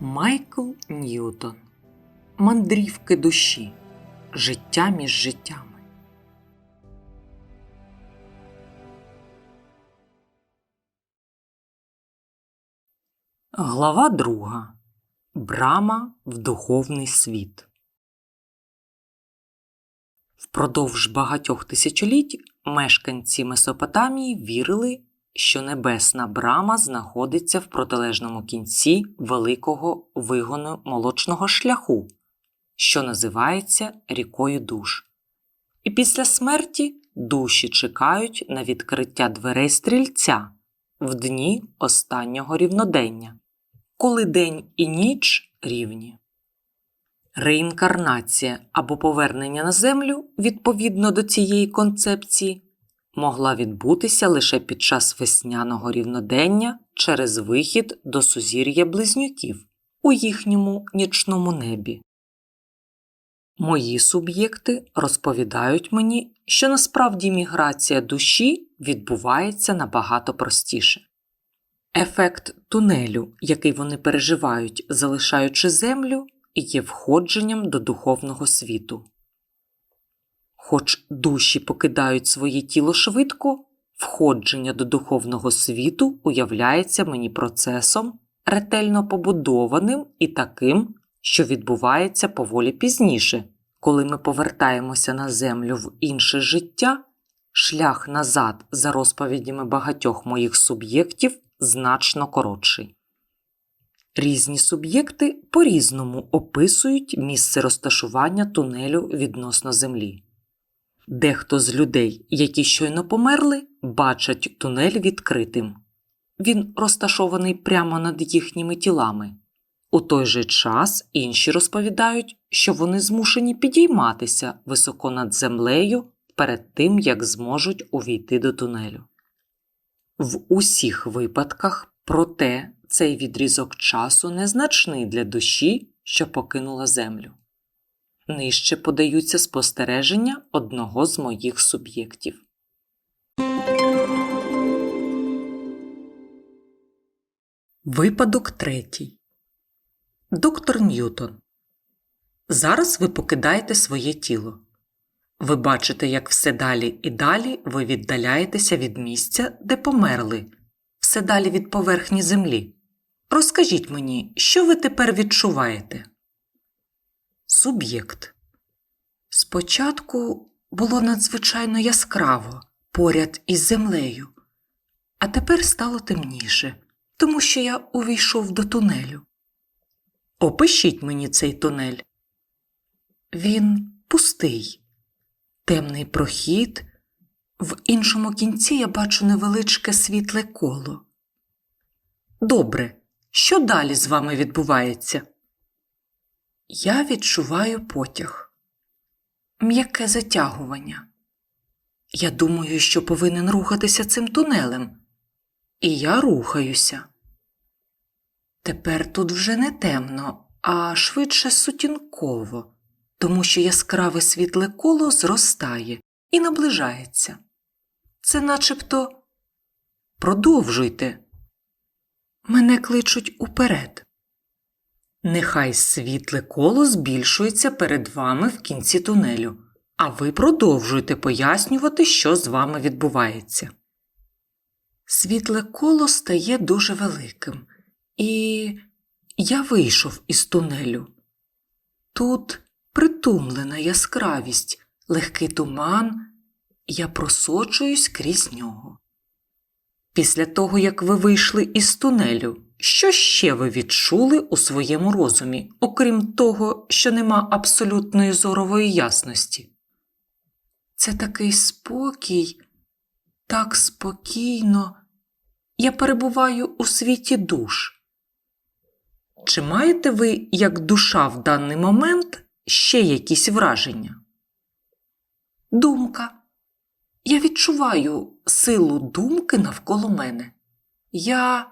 Майкл Ньютон. Мандрівки душі. Життя між життями. Глава друга. Брама в духовний світ. Впродовж багатьох тисячоліть мешканці Месопотамії вірили, що небесна брама знаходиться в протилежному кінці великого вигону молочного шляху, що називається рікою душ. І після смерті душі чекають на відкриття дверей стрільця в дні останнього рівнодення, коли день і ніч рівні. Реінкарнація або повернення на землю відповідно до цієї концепції могла відбутися лише під час весняного рівнодення через вихід до сузір'я близнюків у їхньому нічному небі. Мої суб'єкти розповідають мені, що насправді міграція душі відбувається набагато простіше. Ефект тунелю, який вони переживають, залишаючи землю, є входженням до духовного світу. Хоч душі покидають своє тіло швидко, входження до духовного світу уявляється мені процесом, ретельно побудованим і таким, що відбувається поволі пізніше, коли ми повертаємося на землю в інше життя, шлях назад, за розповідями багатьох моїх суб'єктів, значно коротший. Різні суб'єкти по-різному описують місце розташування тунелю відносно Землі. Дехто з людей, які щойно померли, бачать тунель відкритим. Він розташований прямо над їхніми тілами. У той же час інші розповідають, що вони змушені підійматися високо над землею перед тим, як зможуть увійти до тунелю. В усіх випадках, проте, цей відрізок часу незначний для душі, що покинула землю. Нижче подаються спостереження одного з моїх суб'єктів. Випадок третій. Доктор Ньютон. Зараз ви покидаєте своє тіло. Ви бачите, як все далі і далі ви віддаляєтеся від місця, де померли, все далі від поверхні землі. Розкажіть мені, що ви тепер відчуваєте? Суб'єкт. Спочатку було надзвичайно яскраво поряд із землею, а тепер стало темніше, тому що я увійшов до тунелю. Опишіть мені цей тунель. Він пустий, темний прохід. В іншому кінці я бачу невеличке світле коло. Добре, що далі з вами відбувається? Я відчуваю потяг, м'яке затягування. Я думаю, що повинен рухатися цим тунелем. І я рухаюся. Тепер тут вже не темно, а швидше сутінково, тому що яскраве світле коло зростає і наближається. Це начебто продовжуйте. Мене кличуть уперед. Нехай світле коло збільшується перед вами в кінці тунелю, а ви продовжуєте пояснювати, що з вами відбувається. Світле коло стає дуже великим, і я вийшов із тунелю. Тут притумлена яскравість, легкий туман, я просочуюсь крізь нього. Після того, як ви вийшли із тунелю, що ще ви відчули у своєму розумі, окрім того, що нема абсолютної зорової ясності? Це такий спокій, так спокійно. Я перебуваю у світі душ. Чи маєте ви, як душа в даний момент, ще якісь враження? Думка. Я відчуваю силу думки навколо мене. Я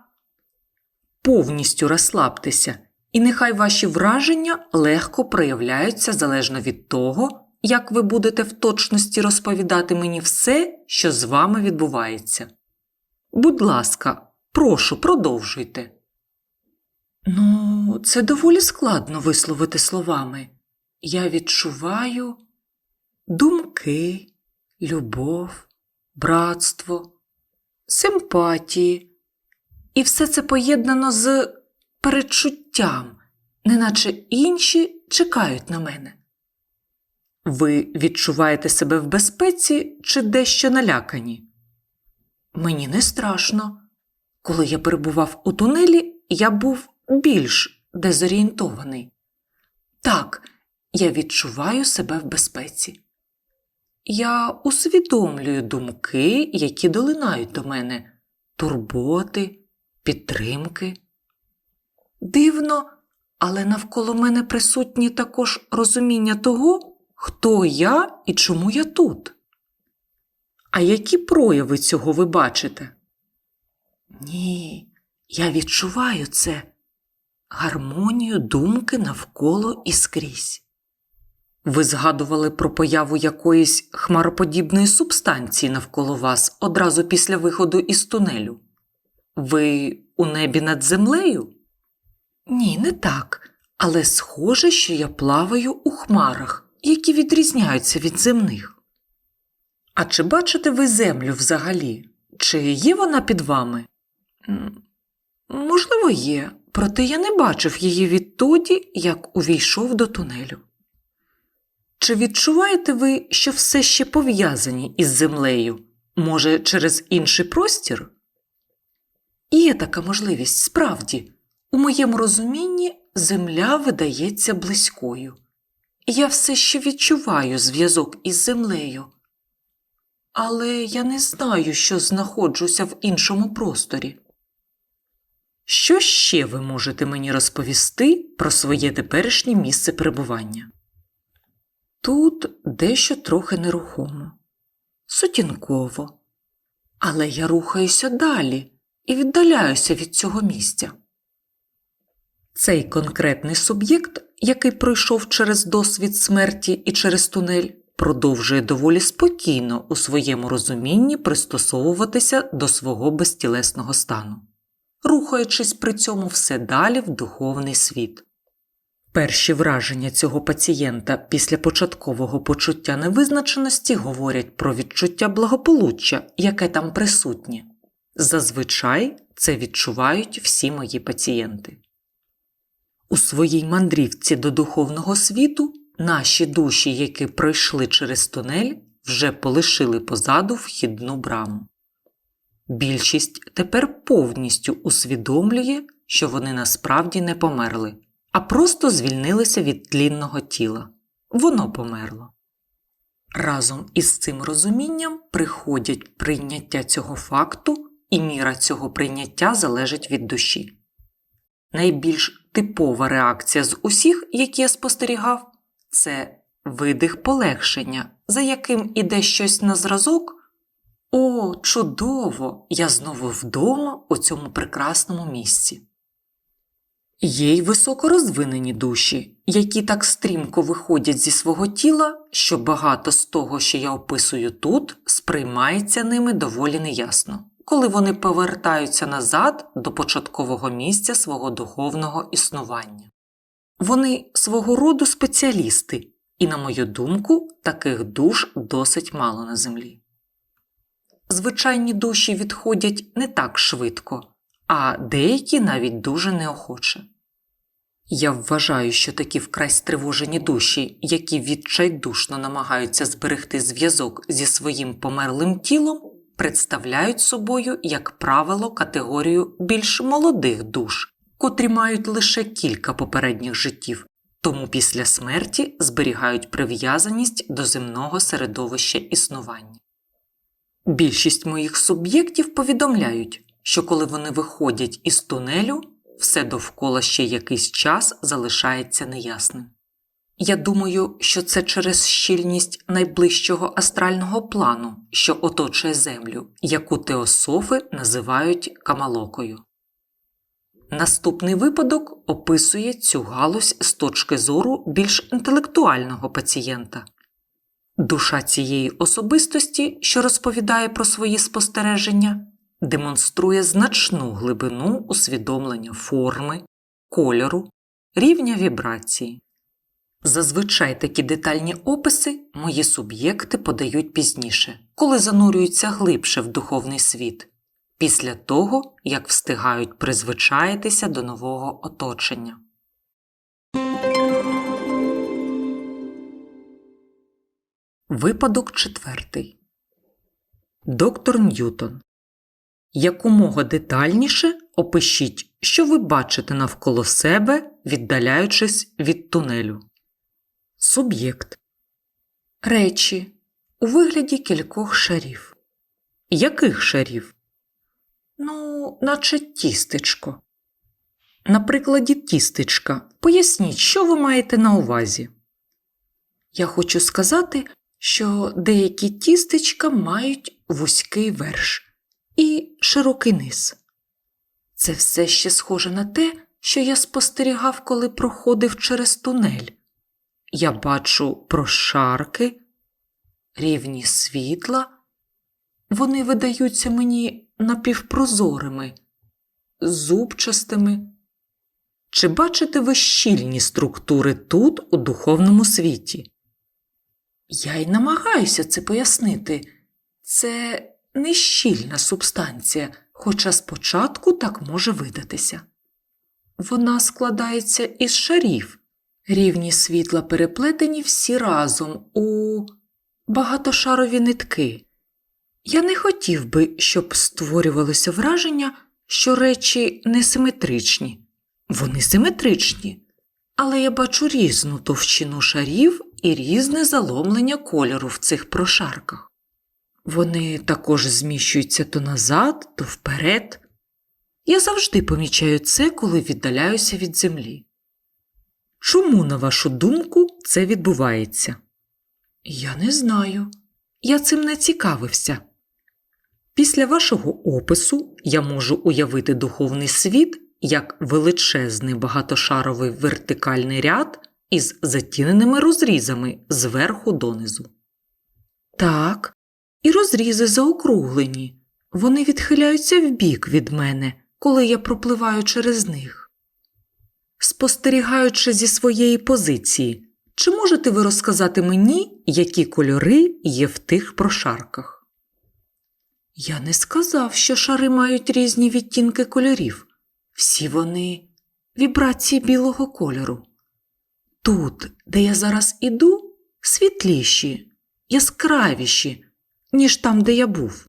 повністю розслабтеся, і нехай ваші враження легко проявляються залежно від того, як ви будете в точності розповідати мені все, що з вами відбувається. Будь ласка, прошу, продовжуйте. Ну, це доволі складно висловити словами. Я відчуваю думки, любов, братство, симпатії. І все це поєднано з перечуттям, неначе інші чекають на мене. Ви відчуваєте себе в безпеці чи дещо налякані? Мені не страшно. Коли я перебував у тунелі, я був більш дезорієнтований. Так, я відчуваю себе в безпеці. Я усвідомлюю думки, які долинають до мене, турботи, підтримки. Дивно, але навколо мене присутні також розуміння того, хто я і чому я тут. А які прояви цього ви бачите? Ні, я відчуваю це гармонію думки навколо і скрізь. Ви згадували про появу якоїсь хмароподібної субстанції навколо вас одразу після виходу із тунелю. Ви у небі над землею? Ні, не так. Але схоже, що я плаваю у хмарах, які відрізняються від земних. А чи бачите ви землю взагалі? Чи є вона під вами? Можливо, є, проте я не бачив її відтоді, як увійшов до тунелю. Чи відчуваєте ви, що все ще пов'язані із землею, може, через інший простір? Є така можливість справді. У моєму розумінні земля видається близькою. Я все ще відчуваю зв'язок із землею. Але я не знаю, що знаходжуся в іншому просторі. Що ще ви можете мені розповісти про своє теперішнє місце перебування? Тут дещо трохи нерухомо, сутінково, але я рухаюся далі і віддаляюся від цього місця. Цей конкретний суб'єкт, який пройшов через досвід смерті і через тунель, продовжує доволі спокійно у своєму розумінні пристосовуватися до свого безтілесного стану, рухаючись при цьому все далі в духовний світ. Перші враження цього пацієнта після початкового почуття невизначеності говорять про відчуття благополуччя, яке там присутнє. Зазвичай це відчувають всі мої пацієнти. У своїй мандрівці до духовного світу наші душі, які пройшли через тунель, вже полишили позаду вхідну браму. Більшість тепер повністю усвідомлює, що вони насправді не померли, а просто звільнилися від тлінного тіла. Воно померло. Разом із цим розумінням приходять прийняття цього факту, і міра цього прийняття залежить від душі. Найбільш типова реакція з усіх, які я спостерігав, це видих полегшення, за яким іде щось на зразок. О, чудово! Я знову вдома у цьому прекрасному місці. Є й високорозвинені душі, які так стрімко виходять зі свого тіла, що багато з того, що я описую тут, сприймається ними доволі неясно, коли вони повертаються назад до початкового місця свого духовного існування. Вони свого роду спеціалісти, і, на мою думку, таких душ досить мало на землі. Звичайні душі відходять не так швидко, а деякі навіть дуже неохоче. Я вважаю, що такі вкрай стривожені душі, які відчайдушно намагаються зберегти зв'язок зі своїм померлим тілом, представляють собою, як правило, категорію більш молодих душ, котрі мають лише кілька попередніх життів, тому після смерті зберігають прив'язаність до земного середовища існування. Більшість моїх суб'єктів повідомляють, що коли вони виходять із тунелю, все довкола ще якийсь час залишається неясним. Я думаю, що це через щільність найближчого астрального плану, що оточує Землю, яку теософи називають камалокою. Наступний випадок описує цю галузь з точки зору більш інтелектуального пацієнта. Душа цієї особистості, що розповідає про свої спостереження, демонструє значну глибину усвідомлення форми, кольору, рівня вібрації. Зазвичай такі детальні описи мої суб'єкти подають пізніше, коли занурюються глибше в духовний світ, після того, як встигають призвичаїтися до нового оточення. Випадок четвертий. Доктор Ньютон. Якомога детальніше опишіть, що ви бачите навколо себе, віддаляючись від тунелю. Суб'єкт. Речі у вигляді кількох шарів. Яких шарів? Ну, наче тістечко. На прикладі тістечка поясніть, що ви маєте на увазі. Я хочу сказати, що деякі тістечка мають вузький верш і широкий низ. Це все ще схоже на те, що я спостерігав, коли проходив через тунель. Я бачу прошарки, рівні світла. Вони видаються мені напівпрозорими, зубчастими. Чи бачите ви щільні структури тут, у духовному світі? Я й намагаюся це пояснити. Це не щільна субстанція, хоча спочатку так може видатися. Вона складається із шарів, рівні світла переплетені всі разом у багатошарові нитки. Я не хотів би, щоб створювалося враження, що речі несиметричні. Вони симетричні, але я бачу різну товщину шарів і різне заломлення кольору в цих прошарках. Вони також зміщуються то назад, то вперед. Я завжди помічаю це, коли віддаляюся від землі. Чому, на вашу думку, це відбувається? Я не знаю. Я цим не цікавився. Після вашого опису я можу уявити духовний світ як величезний багатошаровий вертикальний ряд із затіненими розрізами зверху донизу. Так, і розрізи заокруглені. Вони відхиляються вбік від мене, коли я пропливаю через них. Спостерігаючи зі своєї позиції, чи можете ви розказати мені, які кольори є в тих прошарках? Я не сказав, що шари мають різні відтінки кольорів. Всі вони вібрації білого кольору. Тут, де я зараз іду, світліші, яскравіші, ніж там, де я був.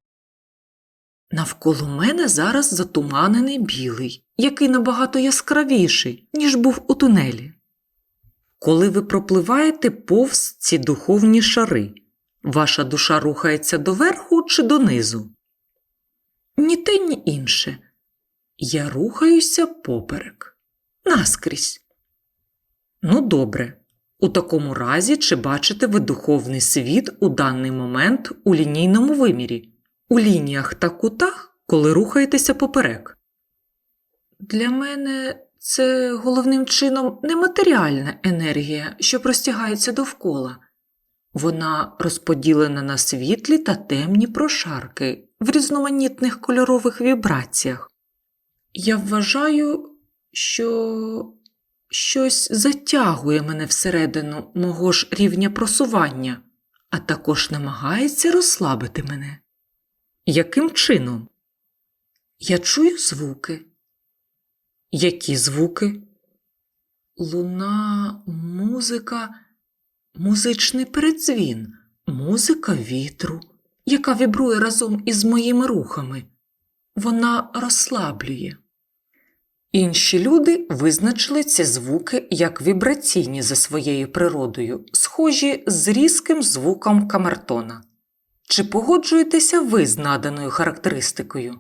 Навколо мене зараз затуманений білий, який набагато яскравіший, ніж був у тунелі. Коли ви пропливаєте повз ці духовні шари, ваша душа рухається доверху чи донизу? Ні те, ні інше. Я рухаюся поперек, наскрізь. Ну, добре. У такому разі, чи бачите ви духовний світ у даний момент у лінійному вимірі, у лініях та кутах, коли рухаєтеся поперек? Для мене це головним чином нематеріальна енергія, що простягається довкола. Вона розподілена на світлі та темні прошарки в різноманітних кольорових вібраціях. Я вважаю, що щось затягує мене всередину мого ж рівня просування, а також намагається розслабити мене. Яким чином? Я чую звуки. Які звуки? Луна, музика, музичний передзвін, музика вітру, яка вібрує разом із моїми рухами. Вона розслаблює. Інші люди визначили ці звуки як вібраційні за своєю природою, схожі з різким звуком камертона. Чи погоджуєтеся ви з наданою характеристикою?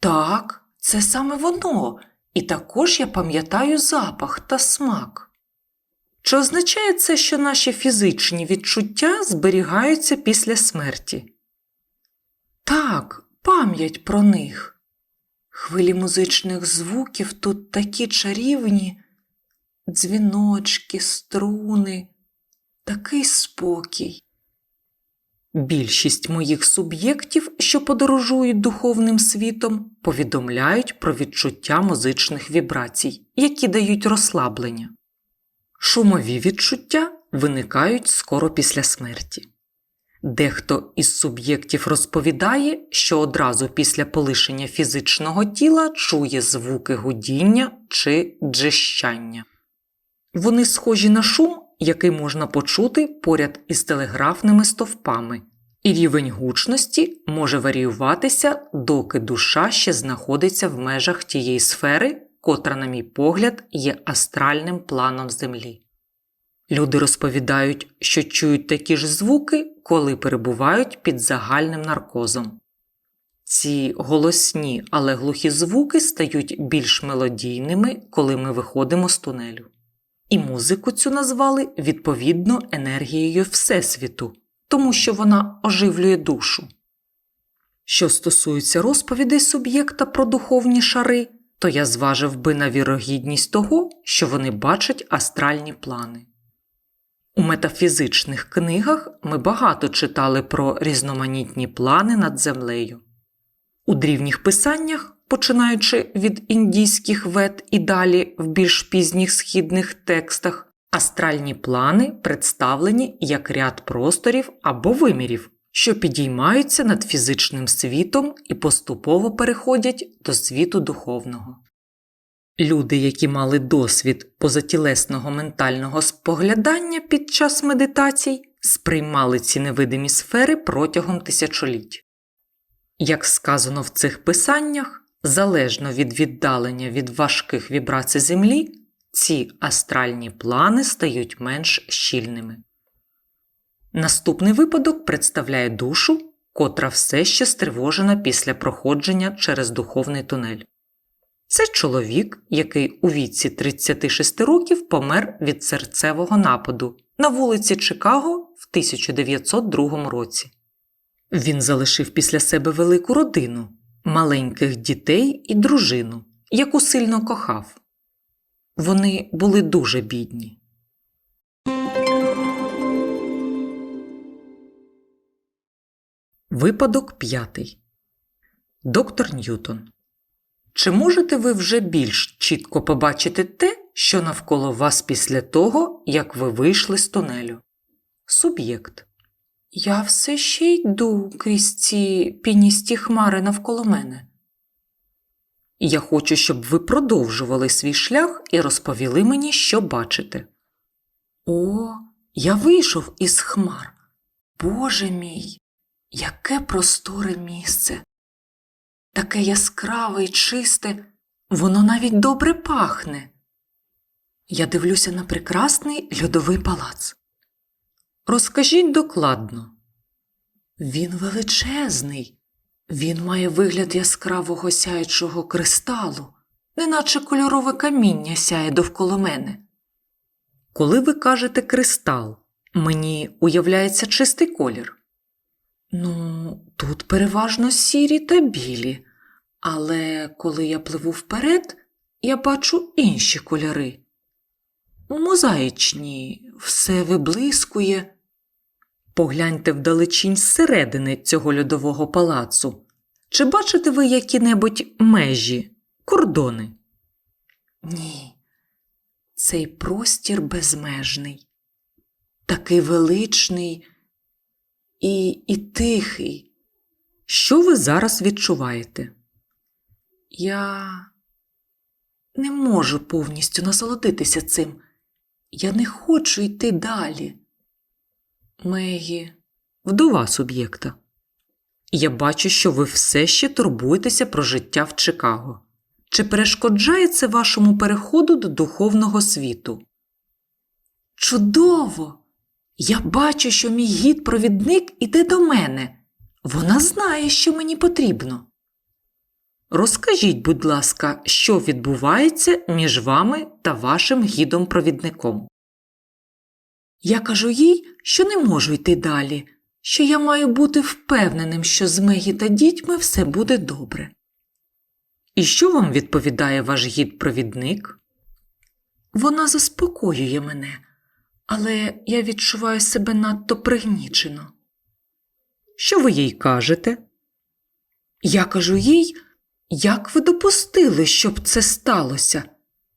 Так, це саме воно, і також я пам'ятаю запах та смак. Чи означає це, що наші фізичні відчуття зберігаються після смерті? Так, пам'ять про них. Хвилі музичних звуків тут такі чарівні, дзвіночки, струни, такий спокій. Більшість моїх суб'єктів, що подорожують духовним світом, повідомляють про відчуття музичних вібрацій, які дають розслаблення. Шумові відчуття виникають скоро після смерті. Дехто із суб'єктів розповідає, що одразу після полишення фізичного тіла чує звуки гудіння чи джещання. Вони схожі на шум, який можна почути поряд із телеграфними стовпами, і рівень гучності може варіюватися, доки душа ще знаходиться в межах тієї сфери, котра, на мій погляд, є астральним планом Землі. Люди розповідають, що чують такі ж звуки, коли перебувають під загальним наркозом. Ці голосні, але глухі звуки стають більш мелодійними, коли ми виходимо з тунелю. І музику цю назвали відповідно енергією Всесвіту, тому що вона оживлює душу. Що стосується розповідей суб'єкта про духовні шари, то я зважив би на вірогідність того, що вони бачать астральні плани. У метафізичних книгах ми багато читали про різноманітні плани над землею. У дрівніх писаннях, починаючи від індійських вед і далі в більш пізніх східних текстах, астральні плани представлені як ряд просторів або вимірів, що підіймаються над фізичним світом і поступово переходять до світу духовного. Люди, які мали досвід позатілесного ментального споглядання під час медитацій, сприймали ці невидимі сфери протягом тисячоліть. Як сказано в цих писаннях, залежно від віддалення від важких вібрацій Землі, ці астральні плани стають менш щільними. Наступний випадок представляє душу, котра все ще стривожена після проходження через духовний тунель. Це чоловік, який у віці 36 років помер від серцевого нападу на вулиці Чикаго в 1902 році. Він залишив після себе велику родину, маленьких дітей і дружину, яку сильно кохав. Вони були дуже бідні. Випадок п'ятий. Доктор Ньютон. Чи можете ви вже більш чітко побачити те, що навколо вас після того, як ви вийшли з тунелю? Суб'єкт. Я все ще йду крізь ці піністі хмари навколо мене. Я хочу, щоб ви продовжували свій шлях і розповіли мені, що бачите. О, я вийшов із хмар. Боже мій, яке просторе місце! Таке яскраве й чисте, воно навіть добре пахне. Я дивлюся на прекрасний льодовий палац. Розкажіть докладно. Він величезний, він має вигляд яскравого сяючого кристалу, неначе кольорове каміння сяє довкола мене. Коли ви кажете кристал, мені уявляється чистий колір. Ну, тут переважно сірі та білі, але коли я пливу вперед, я бачу інші кольори. Мозаїчні, все виблискує. Погляньте вдалечінь зсередини цього льодового палацу. Чи бачите ви які-небудь межі, кордони? Ні, цей простір безмежний, такий величний і, і тихий. Що ви зараз відчуваєте? Я не можу повністю насолодитися цим. Я не хочу йти далі. Мегі, вдова суб'єкта. Я бачу, що ви все ще турбуєтеся про життя в Чикаго. Чи перешкоджає це вашому переходу до духовного світу? Чудово! Я бачу, що мій гід-провідник іде до мене. Вона знає, що мені потрібно. Розкажіть, будь ласка, що відбувається між вами та вашим гідом-провідником. Я кажу їй, що не можу йти далі, що я маю бути впевненим, що з Мегі та дітьми все буде добре. І що вам відповідає ваш гід-провідник? Вона заспокоює мене, але я відчуваю себе надто пригнічено. Що ви їй кажете? Я кажу їй, як ви допустили, щоб це сталося?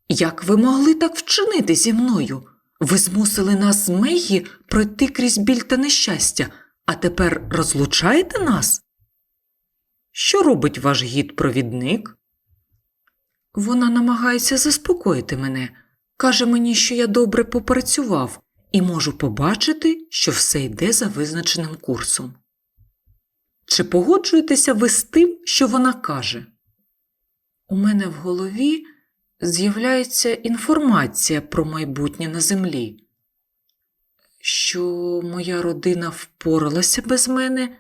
Як ви могли так вчинити зі мною? Ви змусили нас з Мегі пройти крізь біль та нещастя, а тепер розлучаєте нас? Що робить ваш гід-провідник? Вона намагається заспокоїти мене, каже мені, що я добре попрацював і можу побачити, що все йде за визначеним курсом. Чи погоджуєтеся ви з тим, що вона каже? У мене в голові з'являється інформація про майбутнє на землі, що моя родина впоралася без мене,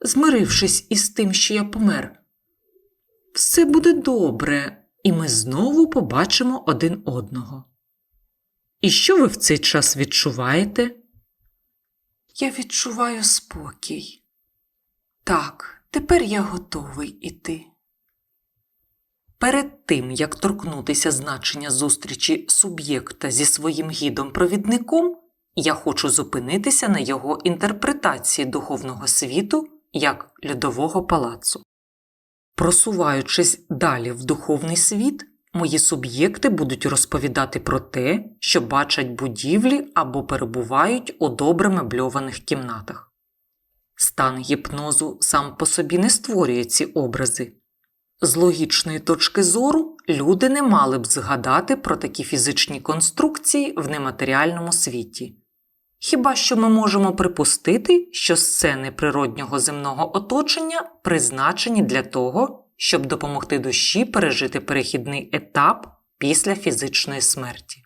змирившись із тим, що я помер. Все буде добре, і ми знову побачимо один одного. І що ви в цей час відчуваєте? Я відчуваю спокій. Так, тепер я готовий іти. Перед тим, як торкнутися значення зустрічі суб'єкта зі своїм гідом-провідником, я хочу зупинитися на його інтерпретації духовного світу як льодового палацу. Просуваючись далі в духовний світ, мої суб'єкти будуть розповідати про те, що бачать будівлі або перебувають у добре мебльованих кімнатах. Стан гіпнозу сам по собі не створює ці образи. З логічної точки зору люди не мали б згадати про такі фізичні конструкції в нематеріальному світі. Хіба що ми можемо припустити, що сцени природнього земного оточення призначені для того, щоб допомогти душі пережити перехідний етап після фізичної смерті.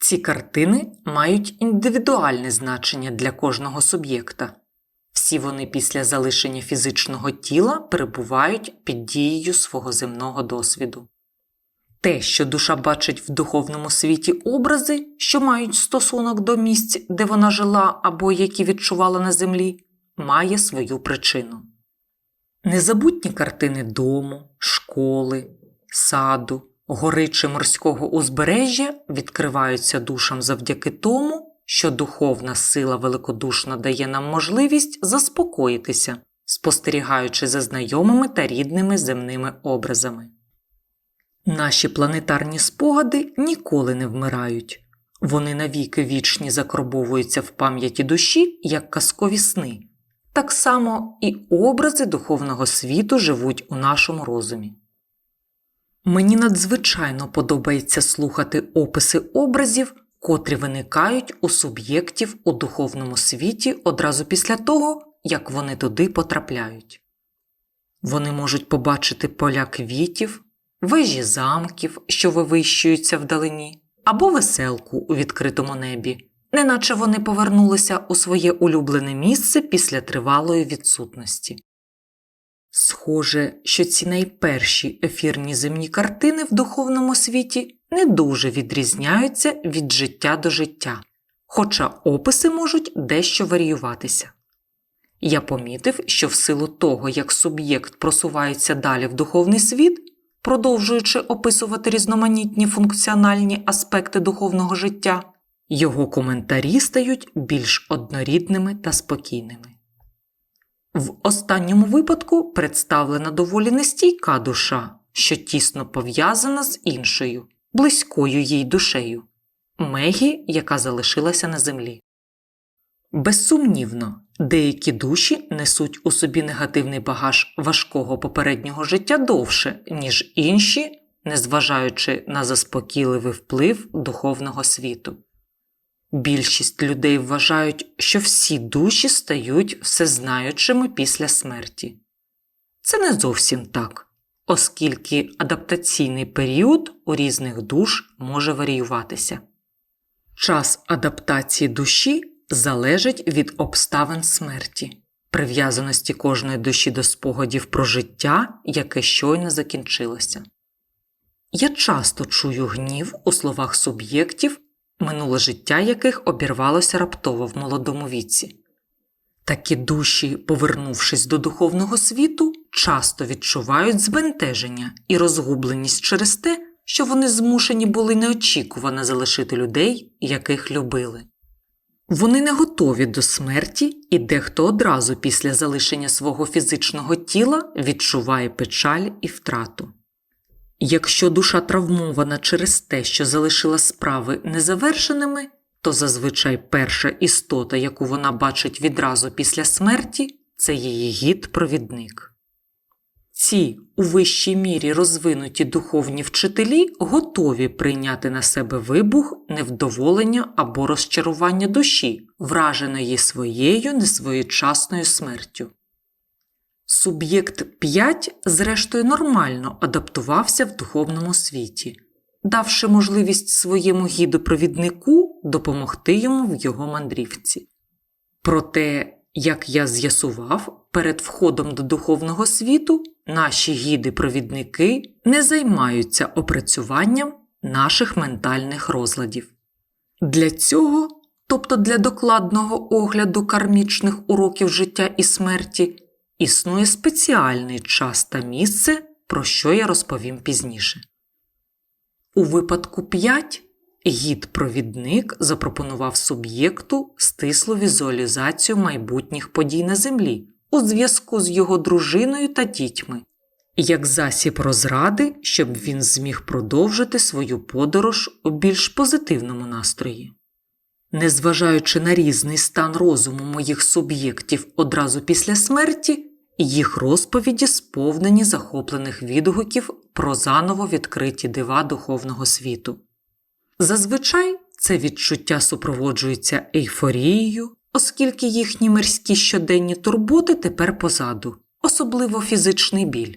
Ці картини мають індивідуальне значення для кожного суб'єкта. Всі вони після залишення фізичного тіла перебувають під дією свого земного досвіду. Те, що душа бачить в духовному світі образи, що мають стосунок до місць, де вона жила або які відчувала на землі, має свою причину. Незабутні картини дому, школи, саду, гори чи морського узбережжя відкриваються душам завдяки тому, що духовна сила великодушно дає нам можливість заспокоїтися, спостерігаючи за знайомими та рідними земними образами. Наші планетарні спогади ніколи не вмирають. Вони навіки вічні закарбовуються в пам'яті душі, як казкові сни. Так само і образи духовного світу живуть у нашому розумі. Мені надзвичайно подобається слухати описи образів, котрі виникають у суб'єктів у духовному світі одразу після того, як вони туди потрапляють. Вони можуть побачити поля квітів, вежі замків, що вивищуються вдалині, або веселку у відкритому небі, неначе вони повернулися у своє улюблене місце після тривалої відсутності. Схоже, що ці найперші ефірні земні картини в духовному світі не дуже відрізняються від життя до життя, хоча описи можуть дещо варіюватися. Я помітив, що в силу того, як суб'єкт просувається далі в духовний світ, продовжуючи описувати різноманітні функціональні аспекти духовного життя, його коментарі стають більш однорідними та спокійними. В останньому випадку представлена доволі нестійка душа, що тісно пов'язана з іншою, близькою їй душею Мегі, яка залишилася на землі. Безсумнівно, деякі душі несуть у собі негативний багаж важкого попереднього життя довше, ніж інші, незважаючи на заспокійливий вплив духовного світу. Більшість людей вважають, що всі душі стають всезнаючими після смерті. Це не зовсім так, оскільки адаптаційний період у різних душ може варіюватися. Час адаптації душі залежить від обставин смерті, прив'язаності кожної душі до спогадів про життя, яке щойно закінчилося. Я часто чую гнів у словах суб'єктів, минуле життя яких обірвалося раптово в молодому віці. Такі душі, повернувшись до духовного світу, часто відчувають збентеження і розгубленість через те, що вони змушені були неочікувано залишити людей, яких любили. Вони не готові до смерті, і дехто одразу після залишення свого фізичного тіла відчуває печаль і втрату. Якщо душа травмована через те, що залишила справи незавершеними, то зазвичай перша істота, яку вона бачить відразу після смерті, це її гід-провідник. Ці у вищій мірі розвинуті духовні вчителі готові прийняти на себе вибух невдоволення або розчарування душі, враженої своєю несвоєчасною смертю. Суб'єкт 5, зрештою, нормально адаптувався в духовному світі, давши можливість своєму гідопровіднику допомогти йому в його мандрівці. Проте, як я з'ясував, перед входом до духовного світу наші гіди-провідники не займаються опрацюванням наших ментальних розладів. Для цього, тобто для докладного огляду кармічних уроків життя і смерті, існує спеціальний час та місце, про що я розповім пізніше. У випадку 5 гід-провідник запропонував суб'єкту стислу візуалізацію майбутніх подій на землі у зв'язку з його дружиною та дітьми, як засіб розради, щоб він зміг продовжити свою подорож у більш позитивному настрої. Незважаючи на різний стан розуму моїх суб'єктів одразу після смерті, їх розповіді сповнені захоплених відгуків про заново відкриті дива духовного світу. Зазвичай це відчуття супроводжується ейфорією, оскільки їхні мирські щоденні турботи тепер позаду, особливо фізичний біль.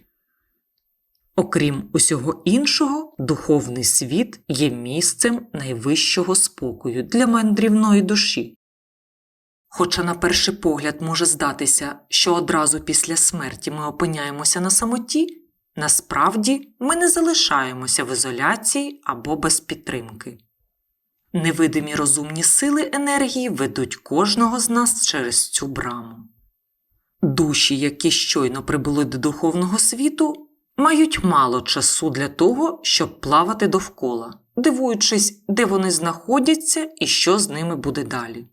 Окрім усього іншого, духовний світ є місцем найвищого спокою для мандрівної душі. Хоча на перший погляд може здатися, що одразу після смерті ми опиняємося на самоті, насправді ми не залишаємося в ізоляції або без підтримки. Невидимі розумні сили енергії ведуть кожного з нас через цю браму. Душі, які щойно прибули до духовного світу, мають мало часу для того, щоб плавати довкола, дивуючись, де вони знаходяться і що з ними буде далі.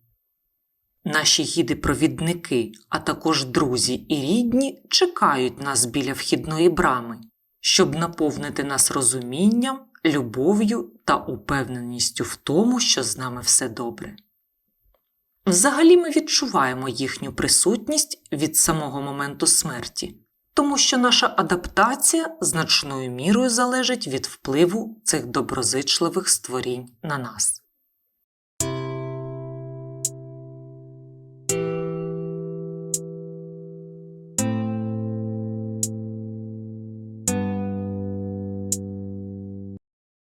Наші гіди-провідники, а також друзі і рідні чекають нас біля вхідної брами, щоб наповнити нас розумінням, любов'ю та упевненістю в тому, що з нами все добре. Взагалі ми відчуваємо їхню присутність від самого моменту смерті, тому що наша адаптація значною мірою залежить від впливу цих доброзичливих створінь на нас.